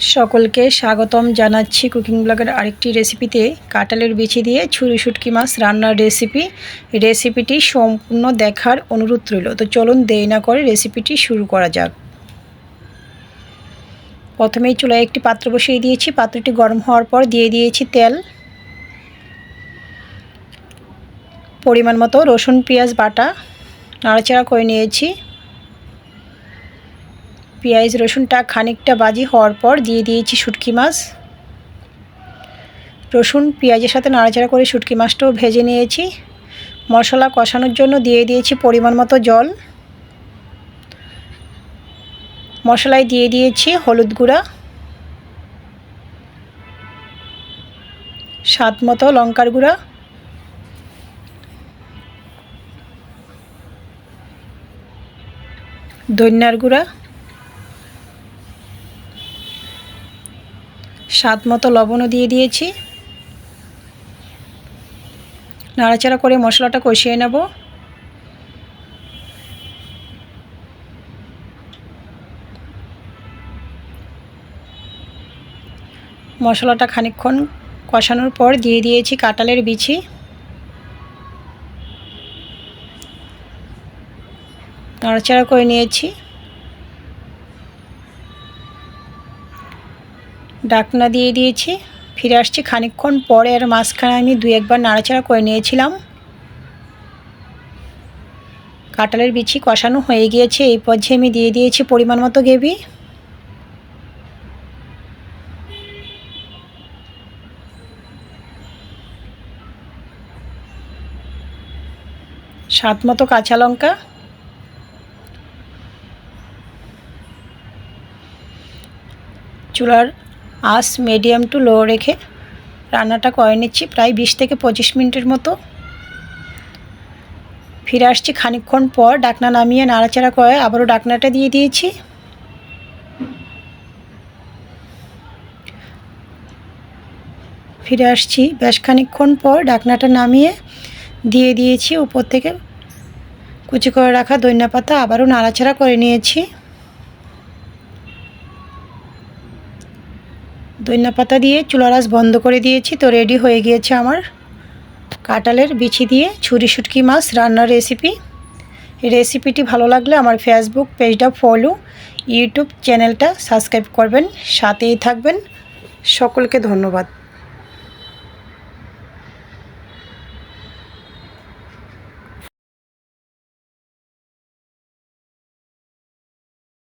সকলকে স্বাগতম জানাচ্ছি কুকিং ব্লগের আরেকটি রেসিপিতে। কাঁঠালের বিচি দিয়ে ছুরি শুটকি মাছ রান্নার রেসিপি। রেসিপিটি সম্পূর্ণ দেখার অনুরোধ রইল। তো চলুন দেরি না করে রেসিপিটি শুরু করা যাক। প্রথমেই চুলায় একটি পাত্র বসিয়ে দিয়েছি। পাত্রটি গরম হওয়ার পর দিয়ে দিয়েছি তেল। পরিমাণ মতো রসুন, পেঁয়াজ, বাটা। নাড়াচাড়া করে নিয়েছি। পেঁয়াজ, রসুনটা খানিকটা বাজি হওয়ার পর দিয়ে দিয়েছি শুটকি মাছ। রসুন, পেঁয়াজের সাথে নাড়াচাড়া করে শুটকি মাছটাও ভেজে নিয়েছি। মশলা কষানোর জন্য দিয়ে দিয়েছি পরিমাণ মতো জল। মশলায় দিয়ে দিয়েছি হলুদ গুঁড়া। স্বাদ মতো লঙ্কার গুঁড়া। ধন্যার গুঁড়া। স্বাদ মতো লবণও দিয়ে দিয়েছি। নাড়াচাড়া করে মশলাটা কষিয়ে নেব। মশলাটা খানিকক্ষণ কষানোর পর দিয়ে দিয়েছি কাঁটালের বিছি নাড়াচাড়া করে নিয়েছি। ডাকনা দিয়ে দিয়েছি। ফিরে আসছি খানিকক্ষণ পরে আর মাঝখানে আমি দু একবার নাড়াচাড়া করে নিয়েছিলাম। কাঁঠালের বিচি কষানো হয়ে গিয়েছে, এই পর্যায়ে আমি দিয়ে দিয়েছি পরিমাণ মতো গ্রেভি। স্বাদ মতো কাঁচা লঙ্কা। চুলার আঁচ মিডিয়াম টু লো রেখে রান্নাটা করে নিচ্ছি, প্রায় বিশ থেকে পঁচিশ মিনিটের মতো। ফিরে আসছি খানিকক্ষণ পর, ডাকনা নামিয়ে নাড়াচাড়া করে আবারও ডাকনাটা দিয়ে দিয়েছি। ফিরে আসছি বেশ খানিকক্ষণ পর, ডাকনাটা নামিয়ে দিয়ে দিয়েছি। উপর থেকে কুচি করে রাখা দইনা পাতা আবারও নাড়াচাড়া করে নিয়েছি। দইনা পাতা দিয়ে চুলারাস বন্ধ করে দিয়েছি, তো রেডি হয়ে গিয়েছে আমার কাঁঠালের বিছি দিয়ে ছুরি শুটকি মাছ রান্নার রেসিপি রেসিপিটি ভালো লাগলে আমার ফেসবুক পেজটা ফলো ইউটিউব চ্যানেলটা সাবস্ক্রাইব করবেন, সাথেই থাকবেন। সকলকে ধন্যবাদ।